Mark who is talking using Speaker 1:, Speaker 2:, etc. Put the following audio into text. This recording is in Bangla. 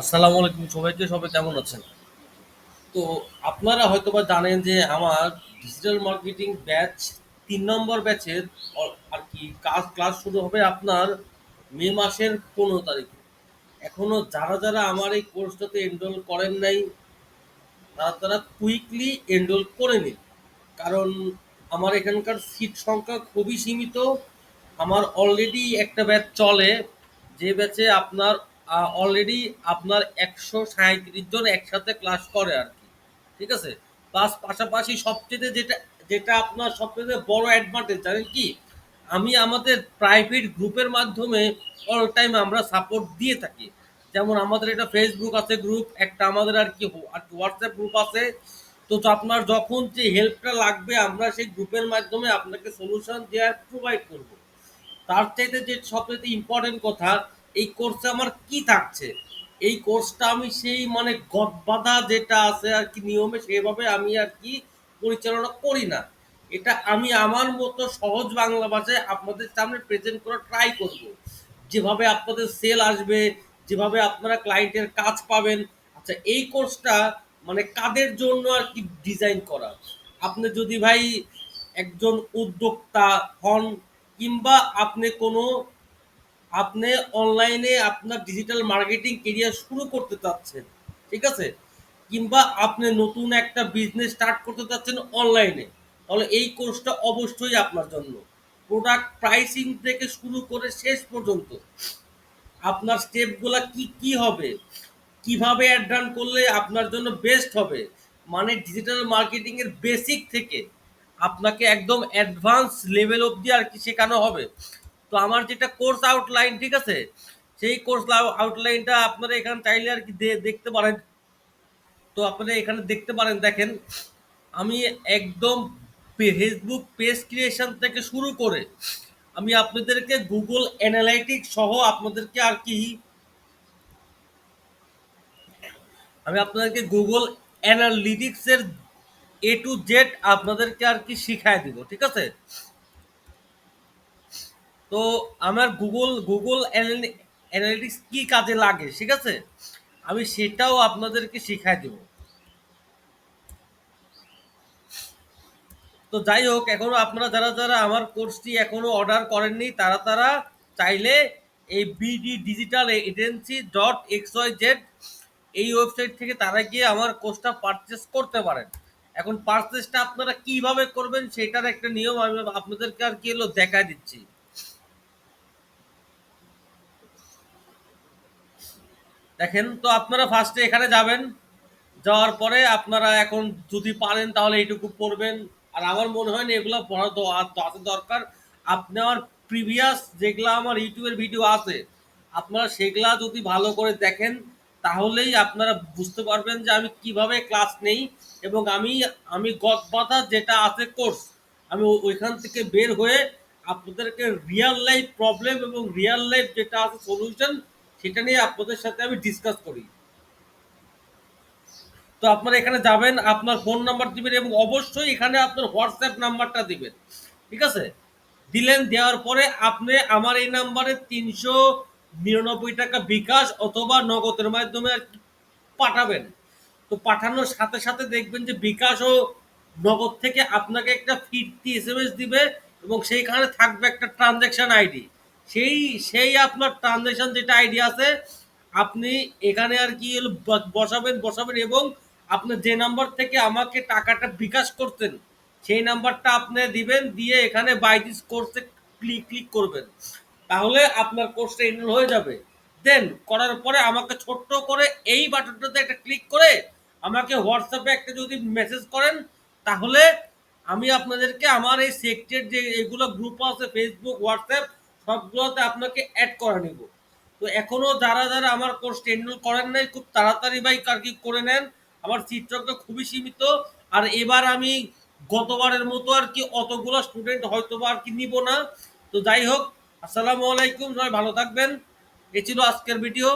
Speaker 1: আসসালামু আলাইকুম সবাইকে, সবাই কেমন আছেন? তো আপনারা হয়তোবা জানেন যে আমার ডিজিটাল মার্কেটিং ব্যাচ তিন নম্বর ব্যাচের আর কি কাজ ক্লাস শুরু হবে আপনার মে মাসের পনেরো তারিখে। এখনও যারা যারা আমার এই কোর্সটাতে এনরোল করেন নাই, তারা তারা কুইকলি এনরোল করে নিন। কারণ আমার এখানকার সিট সংখ্যা খুবই সীমিত। আমার অলরেডি একটা ব্যাচ চলে। যে ব্যাচে আপনার অলরেডি আপনার একশো সাঁইত্রিশ জন একসাথে ক্লাস করে আর কি। ঠিক আছে? প্লাস পাশাপাশি সবচেয়ে যেটা যেটা আপনার সবচেয়ে বড় অ্যাডভান্টেজ জানেন কি? আমি আমাদের প্রাইভেট গ্রুপের মাধ্যমে অল টাইম আমরা সাপোর্ট দিয়ে থাকি। যেমন আমাদের এটা ফেসবুক আছে গ্রুপ একটা আমাদের আর কি আর হোয়াটসঅ্যাপ গ্রুপ আছে। তো আপনার যখন যে হেল্পটা লাগবে, আমরা সেই গ্রুপের মাধ্যমে আপনাকে সলিউশন দেওয়ার প্রোভাইড করব। তার চাইতে যে সবচেয়ে ইম্পর্টেন্ট কথা এই কোর্সে আমার কি থাকছে? এই কোর্সটা আমি সেই মানে গদবাধা যেটা আছে আর কি নিয়মে সেভাবে আমি আর কি পরিচালনা করি না। এটা আমি আমার মতো সহজ বাংলা ভাষায় আপনাদের সামনে প্রেজেন্ট করার ট্রাই করব। যেভাবে আপনাদের সেল আসবে, যেভাবে আপনারা ক্লায়েন্টের কাজ পাবেন। আচ্ছা এই কোর্সটা মানে কাদের জন্য আর কি ডিজাইন করা? আপনি যদি ভাই একজন উদ্যোক্তা হন কিংবা আপনি কোনো আপনি অনলাইনে আপনার ডিজিটাল মার্কেটিং কেরিয়ার শুরু করতে চাচ্ছেন, ঠিক আছে? কিংবা আপনি নতুন একটা বিজনেস স্টার্ট করতে চাচ্ছেন অনলাইনে তাহলে এই কোর্সটা অবশ্যই আপনার জন্য। প্রোডাক্ট প্রাইসিং থেকে শুরু করে শেষ পর্যন্ত আপনার স্টেপগুলো কি কি হবে? কীভাবে অ্যাড রান করলে আপনার জন্য বেস্ট হবে? মানে ডিজিটাল মার্কেটিং এর বেসিক থেকে আপনাকে একদম অ্যাডভান্স লেভেল অবধি আর কি শেখানো হবে। তো আমার যেটা কোর্স আউটলাইন ঠিক আছে? সেই কোর্স আউটলাইনটা আপনারা এখানে চাইলে আর কি দেখতে পারেন। তো আপনারা এখানে দেখতে পারেন, দেখেন, আমি একদম ফেসবুক পেজ ক্রিয়েশন থেকে শুরু করে আমি আপনাদেরকে গুগল অ্যানালাইটিক সহ আপনাদেরকে আর কি আমি আপনাদেরকে গুগল অ্যানালিটিক্সের এ টু জেড আপনাদেরকে আর কি শিখাই দিব, ঠিক আছে? তো আমার গুগল গুগল অ্যানালিটিক্স কি কাজে লাগে, ঠিক আছে? আমি সেটাও আপনাদেরকে শিখাই দেব। তো যাই হোক, এখনও আপনারা যারা যারা আমার কোর্সটি এখনও অর্ডার করেননি, তারা তারা চাইলে এই BD digital agency dot X Y Z এই ওয়েবসাইট থেকে তারা গিয়ে আমার কোর্সটা পারচেস করতে পারেন। এখন পারচেসটা আপনারা কীভাবে করবেন, সেটার একটা নিয়ম আমি আপনাদেরকে আর কি হলো দেখা দিচ্ছি। দেখেন, তো আপনারা ফার্স্টে এখানে যাবেন, যাওয়ার পরে আপনারা এখন যদি পারেন তাহলে এইটুকু পড়বেন। আর আমার মনে হয় না এগুলো পড়া তো আছে দরকার। আপনি আমার প্রিভিয়াস যেগুলা আমার ইউটিউবের ভিডিও আছে, আপনারা সেগুলা যদি ভালো করে দেখেন, তাহলেই আপনারা বুঝতে পারবেন যে আমি কীভাবে ক্লাস নেই এবং আমি আমি গদবাধা যেটা আছে কোর্স আমি ওইখান থেকে বের হয়ে আপনাদেরকে রিয়েল লাইফ প্রবলেম এবং রিয়েল লাইফ যেটা আছে সলিউশন সেটা নিয়ে আপনাদের সাথে আমি ডিসকাস করি। তো আপনারা এখানে যাবেন, আপনার ফোন নাম্বার দিবেন এবং অবশ্যই এখানে আপনার হোয়াটসঅ্যাপ নাম্বারটা দিবেন। ঠিক আছে? দিলেন, দেওয়ার পরে আপনি আমার এই নাম্বারে তিনশো নিরানব্বই টাকা বিকাশ অথবা নগদের মাধ্যমে আর পাঠাবেন। তো পাঠানোর সাথে সাথে দেখবেন যে বিকাশ ও নগদ থেকে আপনাকে একটা ফিরতি এস এম এস দিবে এবং সেইখানে থাকবে একটা ট্রানজ্যাকশন আইডি সেই সেই আপনার ট্রানজ্যাকশন যেটা আইডিয়া আছে, আপনি এখানে আর কি বসাবেন বসাবেন এবং আপনি যে নাম্বার থেকে আমাকে টাকাটা বিকাশ করতেন, সেই নাম্বারটা আপনি দিবেন, দিয়ে এখানে বাই দিস কোর্সে ক্লিক ক্লিক করবেন। তাহলে আপনার কোর্সটা এনরোল হয়ে যাবে। দেন করার পরে আমাকে ছোট্ট করে এই বাটনটাতে একটা ক্লিক করে আমাকে হোয়াটসঅ্যাপে একটা যদি মেসেজ করেন, তাহলে আমি আপনাদেরকে আমার এই সেক্টের যে, এগুলো গ্রুপ আছে ফেসবুক হোয়াটসঅ্যাপ সবগুলোতে আপনাকে অ্যাড করে নেব। তো এখনও যারা যারা আমার কোর্স এনরোল করেন নাই, খুব তাড়াতাড়ি ভাই আর কি করে নেন, আমার চিত্রটা খুবই সীমিত। আর এবার আমি গতবারের মতো আর কি অতগুলো স্টুডেন্ট হয়তো বা আর কি নিব না। তো যাই হোক, আসসালামু আলাইকুম, সবাই ভালো থাকবেন। এ ছিল আজকের ভিডিও